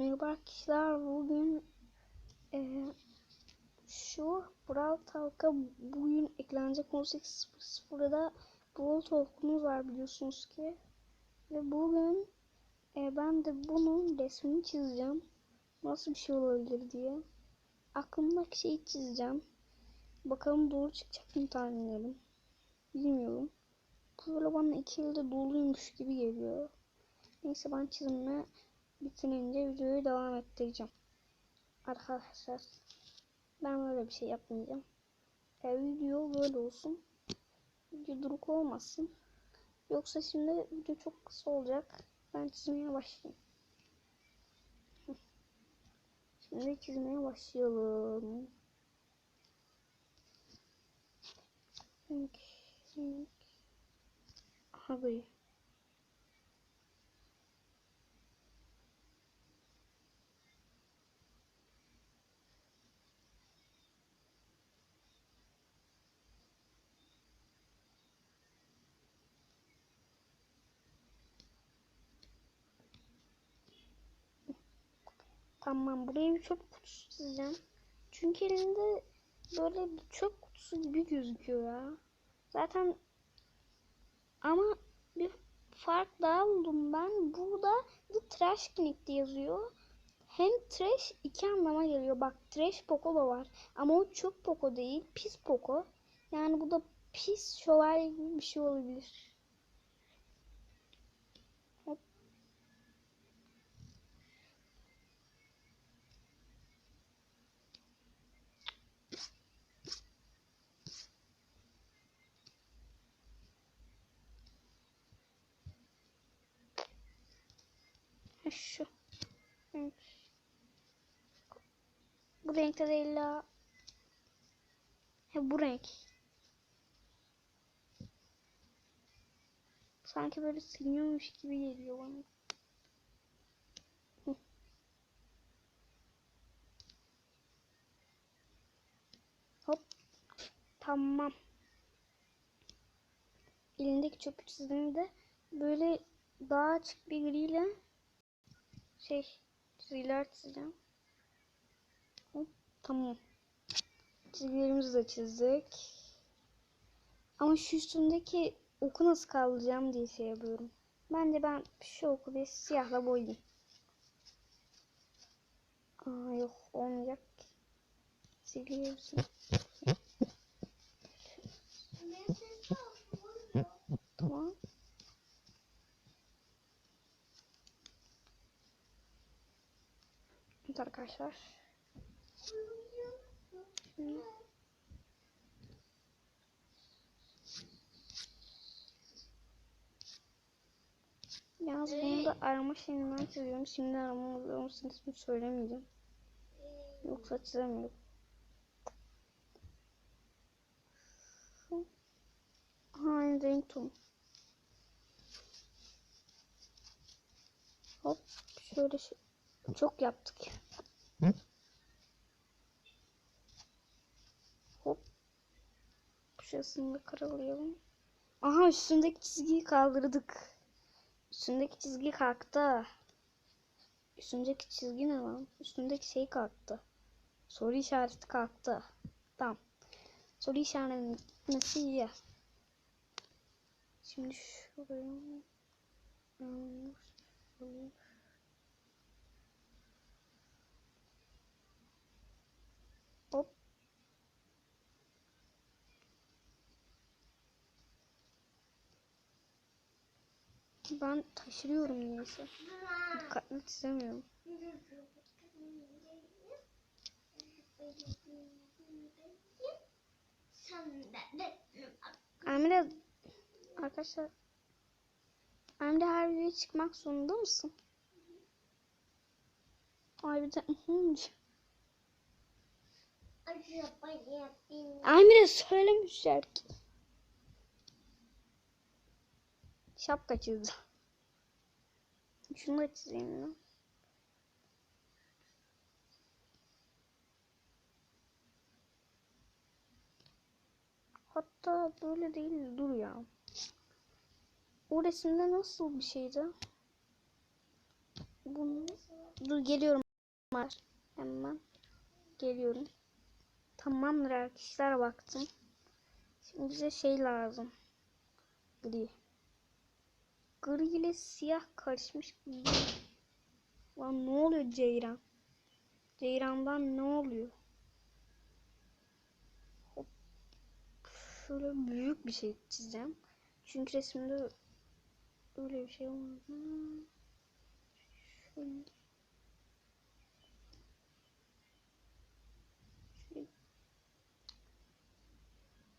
Merhaba arkadaşlar bugün eee, şu Brawl Talk'a bugün eklenecek 18.00'da Brawl Talk'umuz var biliyorsunuz ki. Ve bugün eee, ben de bunun resmini çizeceğim. Nasıl bir şey olabilir diye. Aklımdaki şeyi çizeceğim. Bakalım doğru çıkacak mı tahmin edelim bilmiyorum. Bu böyle bana iki elde doluymuş gibi geliyor. Neyse ben çizimime bitirince videoyu devam ettireceğim. Arkadaşlar ben böyle bir şey yapmayacağım. E, video böyle olsun. Video duruk olmasın. Yoksa şimdi video çok kısa olacak. Ben çizmeye başlayayım. Şimdi çizmeye başlayalım. Renk, renk. Aha böyle. Tamam buraya bir çöp kutusu çizeceğim. Çünkü elinde böyle bir çöp kutusu gibi gözüküyor ya. Zaten ama bir fark daha buldum ben. Burada The Trash diye yazıyor. Hem trash iki anlama geliyor. Bak trash Poco da var. Ama o çöp Poco değil. Pis Poco. Yani bu da pis şövalye gibi bir şey olabilir. Şu. Bu renkte değil la. He bu renk. Sanki böyle siliyormuş gibi geliyor bana. Hop. Tamam. Elindeki çöpü çizdiğimde böyle daha açık bir griyle şey çizgiler çizeceğim. Hop, tamam. Çizgilerimizi de çizdik. Ama şu üstündeki oku nasıl kaldıracağım diye şey yapıyorum. Bence ben şu oku bir siyahla boyayayım. Aa yok olmayacak. Siliyorsun. Tamam. Evet arkadaşlar. Yalnız bunu da arama şeyinden çiziyorum. Şimdi arama musun ismini söylemeyeceğim. Yoksa çizemiyorum. Aynı renk tonu. Hop şöyle şey. Çok yaptık. Hop. Şurasını da karalayalım. Aha üstündeki çizgiyi kaldırdık. Üstündeki çizgi kalktı. Üstündeki çizgi ne lan? Üstündeki şey kalktı. Soru işareti kalktı. Tamam. Soru işaretinin gitmesi iyi. Şimdi şuraya şuraya. Hop. Ben taşırıyorum niyeyse. Dikkatli çizemiyorum. Amire arkadaşlar Amire her videoya çıkmak zorunda mısın? Ay bir de Amire söylemişler ki. Şapka çizdi. Şunu da çizeyim lan. Hatta böyle değil dur ya. O resimde nasıl bir şeydi? Bunu dur geliyorum. Var. Hemen geliyorum. Tamamdır arkadaşlar baktım. Şimdi bize şey lazım. Gri. Gri ile siyah karışmış gibi. Lan ne oluyor Ceyran? Ceyran'dan ne oluyor? Hop. Şöyle büyük bir şey çizeceğim. Çünkü resimde öyle bir şey olmadı. Şöyle. Şöyle.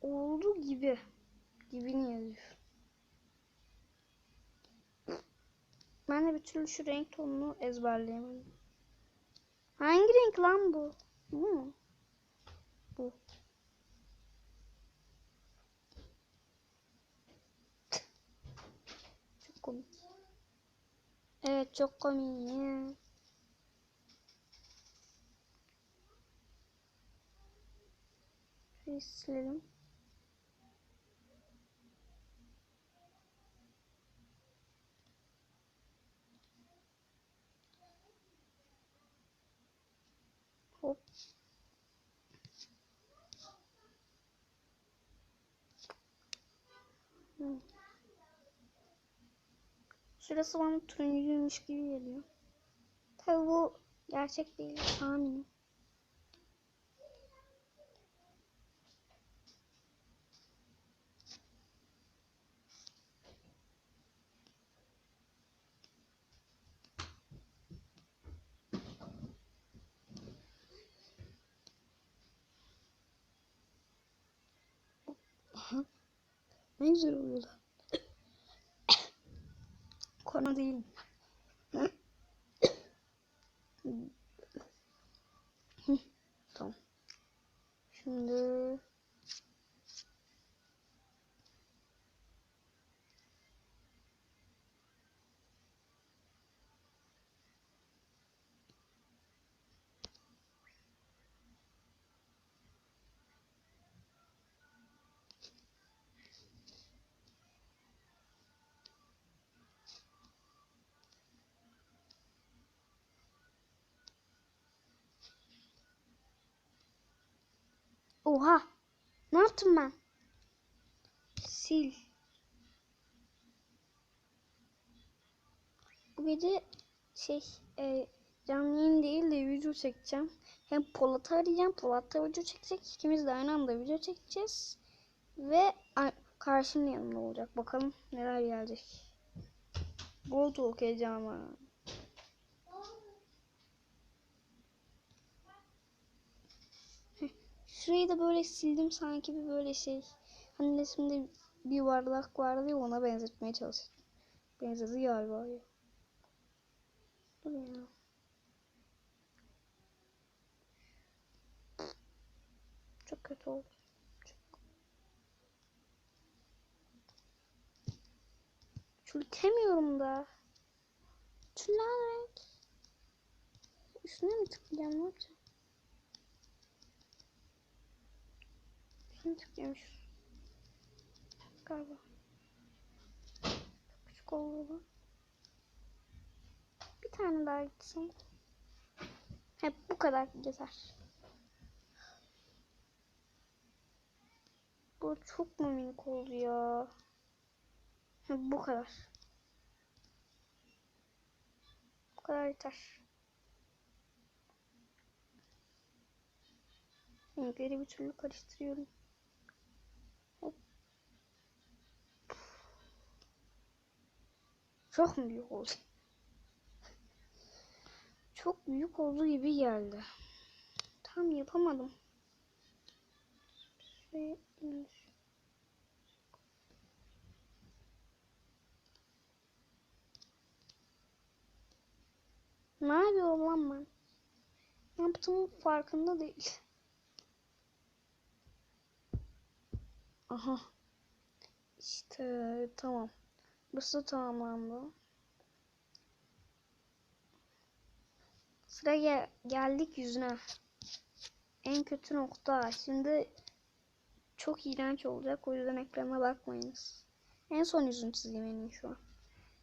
Oldu gibi. Gibini yazıyor. Ben de bir türlü şu renk tonunu ezberleyemedim. Hangi renk lan bu? Bu mu? Bu. Çok komik. Evet çok komik. ya. Silelim. Hop. Hı. Şurası bana turuncuymuş gibi geliyor. Tabi bu gerçek değil. Tahminim. Ne güzel oluyor lan. Con. Oha! Ne yaptım ben? Sil. Bu gece şey e, canlı yayın değil de video çekeceğim. Hem Polat'ı arayacağım. Polat da video çekecek. İkimiz de aynı anda video çekeceğiz. Ve a- karşım yanımda olacak. Bakalım neler gelecek. Go Talk Şurayı da böyle sildim sanki bir böyle şey. Hani resimde bir bardak vardı ya ona benzetmeye çalıştım. Benzedi galiba ya. Çok kötü oldu. Çok. Çürütemiyorum da. Tüller renk. Üstüne mi tıklayacağım ne yapacağım? Üstüne tıklıyormuş. Galiba. Çok küçük oldu. Bir tane daha gitsin. Hep bu kadar yeter. Bu çok mu minik oldu ya? Hep bu kadar. Bu kadar yeter. Renkleri bir türlü karıştırıyorum. Çok büyük oldu? Çok büyük oldu gibi geldi. Tam yapamadım. İndir. Ne yapıyorum lan ben? Yaptığımın farkında değil. Aha. İşte tamam. Burası da tamamlandı. Sıra gel geldik yüzüne. En kötü nokta. Şimdi çok iğrenç olacak. O yüzden ekrana bakmayınız. En son yüzünü çizeyim en iyi şu an.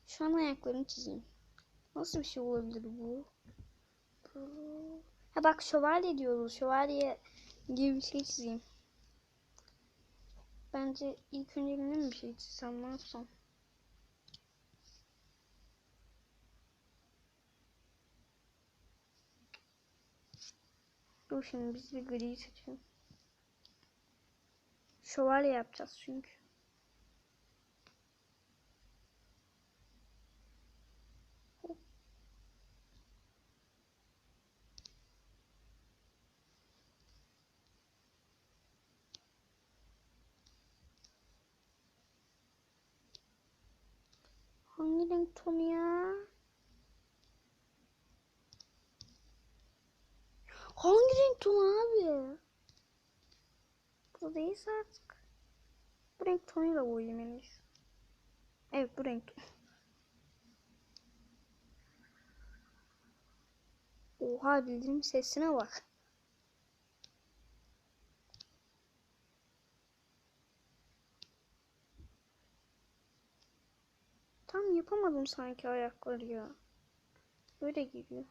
Şu an ayaklarını çizeyim. Nasıl bir şey olabilir bu? Bu- Ha bak şövalye diyoruz. Şövalye gibi bir şey çizeyim. Bence ilk önce bir şey çizsem ne yapsam? Dur şimdi biz bir gri seçelim. Şövalye yapacağız çünkü. Hangi renk tonu ya? Hangi renk tonu abi? Bu değilse artık. Bu renk tonuyla iyisi. Evet bu renk tonu. Oha bildirim sesine bak. Tam yapamadım sanki ayakları ya. Böyle geliyor.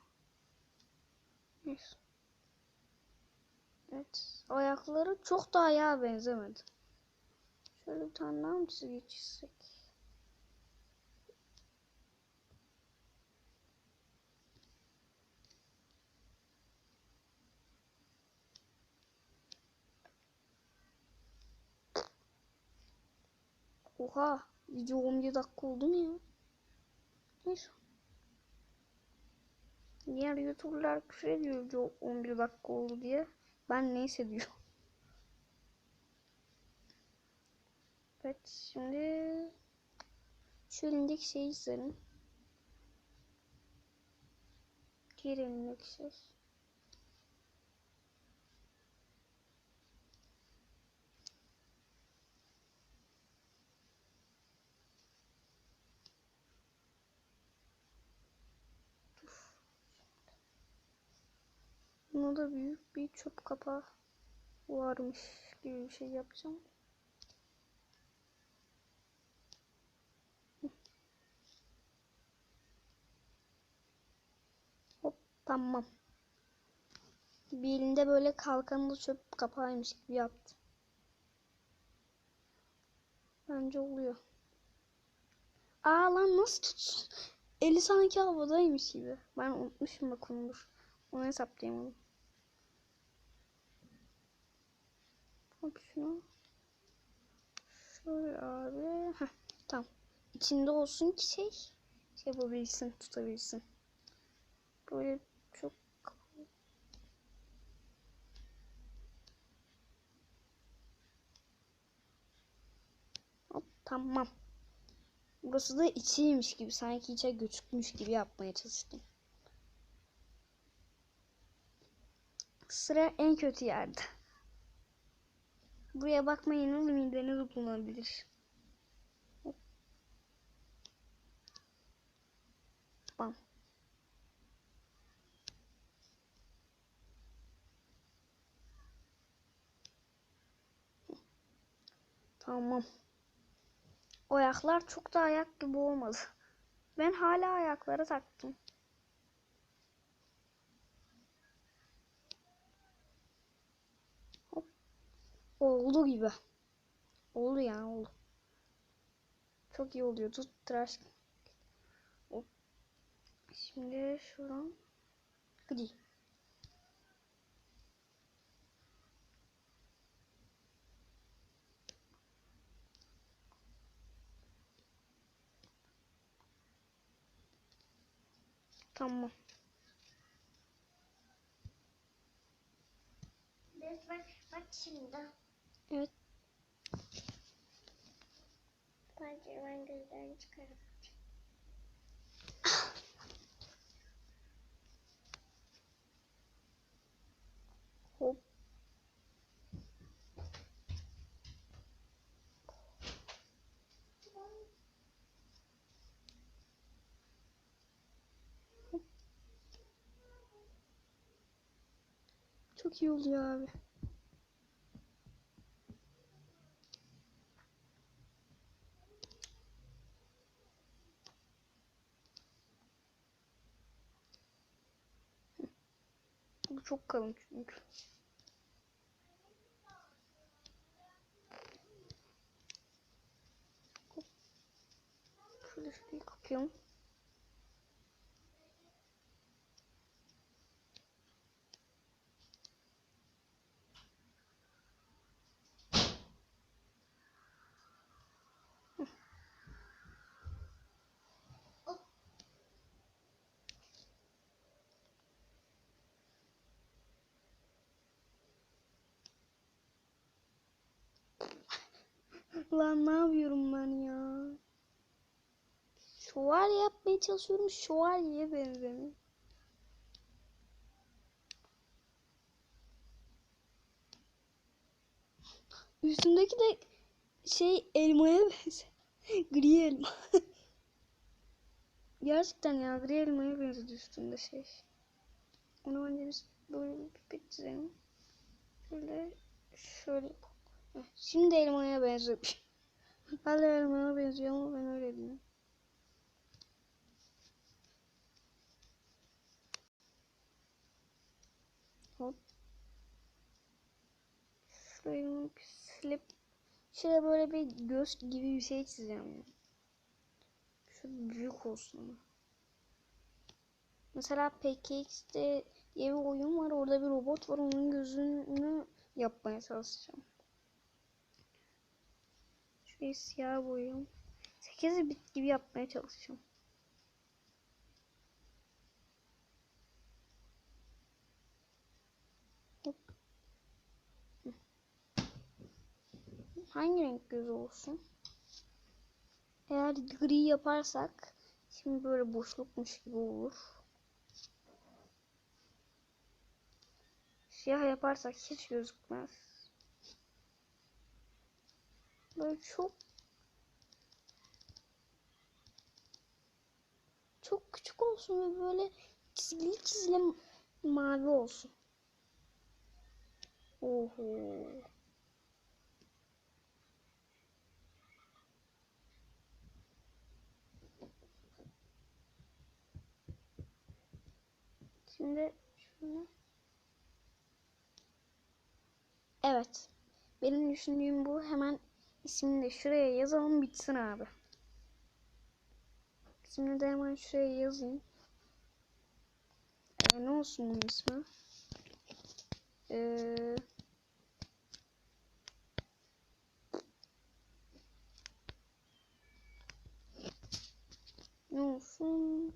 Neyse. Evet. Ayakları çok da ayağa benzemedi. Şöyle bir tane daha mı çizgi çizsek? Oha. Video 11 dakika oldu mu ya? Neyse. Diğer youtuberlar küfür ediyor video 11 dakika oldu diye. Ben neyse diyor. Evet şimdi şu elindeki şeyi çizelim. Diğer elindeki şey. Buna da büyük bir çöp kapağı varmış gibi bir şey yapacağım. Hop tamam. Bir elinde böyle kalkanlı çöp kapağıymış gibi yaptı. Bence oluyor. Aa lan nasıl tutsun? Eli sanki havadaymış gibi. Ben unutmuşum bak onu. Onu hesaplayamadım. Hop şunu. Şöyle abi. Heh, tamam. İçinde olsun ki şey şey yapabilsin, tutabilsin. Böyle çok Hop tamam. Burası da içiymiş gibi sanki içe göçükmüş gibi yapmaya çalıştım. Sıra en kötü yerde. Buraya bakmayın mideniz bulunabilir. Hop. Bam. Tamam. O ayaklar çok da ayak gibi olmadı. Ben hala ayaklara taktım. Oldu gibi. Oldu yani oldu. Çok iyi oluyor. Tut tıraş. Şimdi şuradan. Gidi. Tamam. Bak, bak şimdi. Evet. Bence ben gözlerini çıkarım. Hop. Çok iyi oluyor abi. Bu çok kalın çünkü. Şöyle şurayı kapayalım. Lan ne yapıyorum ben ya? Şövalye yapmaya çalışıyorum. Şövalyeye benzemiyor. Üstündeki de şey elmaya benziyor. Gri elma. Gerçekten ya gri elmaya benziyor üstünde şey. Onu önce biz böyle bir pipet çizelim. Şöyle şöyle Şimdi elmaya benzemiş. Hala elmaya benziyor ama ben öyle diyorum. Hop. Şurayı silip şuraya böyle bir göz gibi bir şey çizeceğim. ya. Şu büyük olsun. Mesela PKX'de diye bir oyun var. Orada bir robot var. Onun gözünü yapmaya çalışacağım. Şurayı siyah boyayalım. 8 bit gibi yapmaya. Hı. Hangi renk gözü olsun? Eğer gri yaparsak şimdi böyle boşlukmuş gibi olur. Siyah yaparsak hiç gözükmez. Böyle çok çok küçük olsun ve böyle çizgili çizgili mavi olsun. Oho. Şimdi şunu Evet. Benim düşündüğüm bu. Hemen de şuraya yazalım bitsin abi. İsmini de hemen şuraya yazayım. Ee, ne olsun bunun ismi? Ee, ne olsun?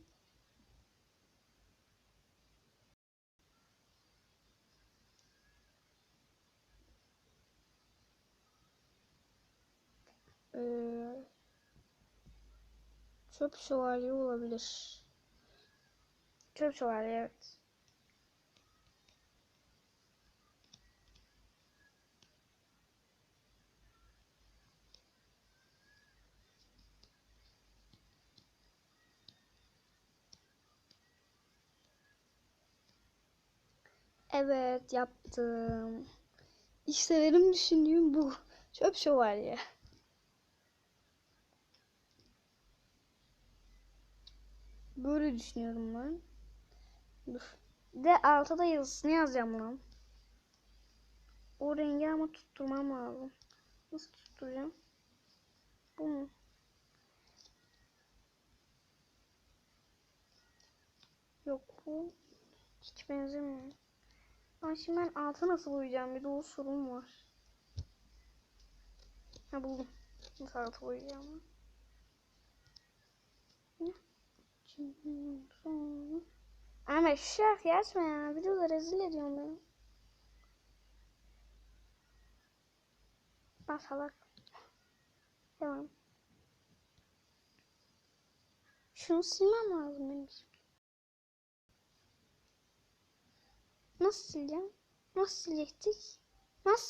Ee, çöp şövalye olabilir. Çöp şövalye evet. Evet yaptım. İşte benim düşündüğüm bu. Çöp şövalye. Böyle düşünüyorum ben. Dur. De altta yazısını yazacağım lan. O rengi ama tutturmam lazım. Nasıl tutturacağım? Bu mu? Yok bu. Hiç benzemiyor. Ama şimdi ben altı nasıl boyayacağım? Bir de o sorun var. Ha buldum. Nasıl altı boyayacağım? Ama şu şarkı açma ya. Videoda rezil ediyorsun beni. Bak salak. Tamam. Şunu silmem lazım benim. Nasıl sileceğim? Nasıl silecektik?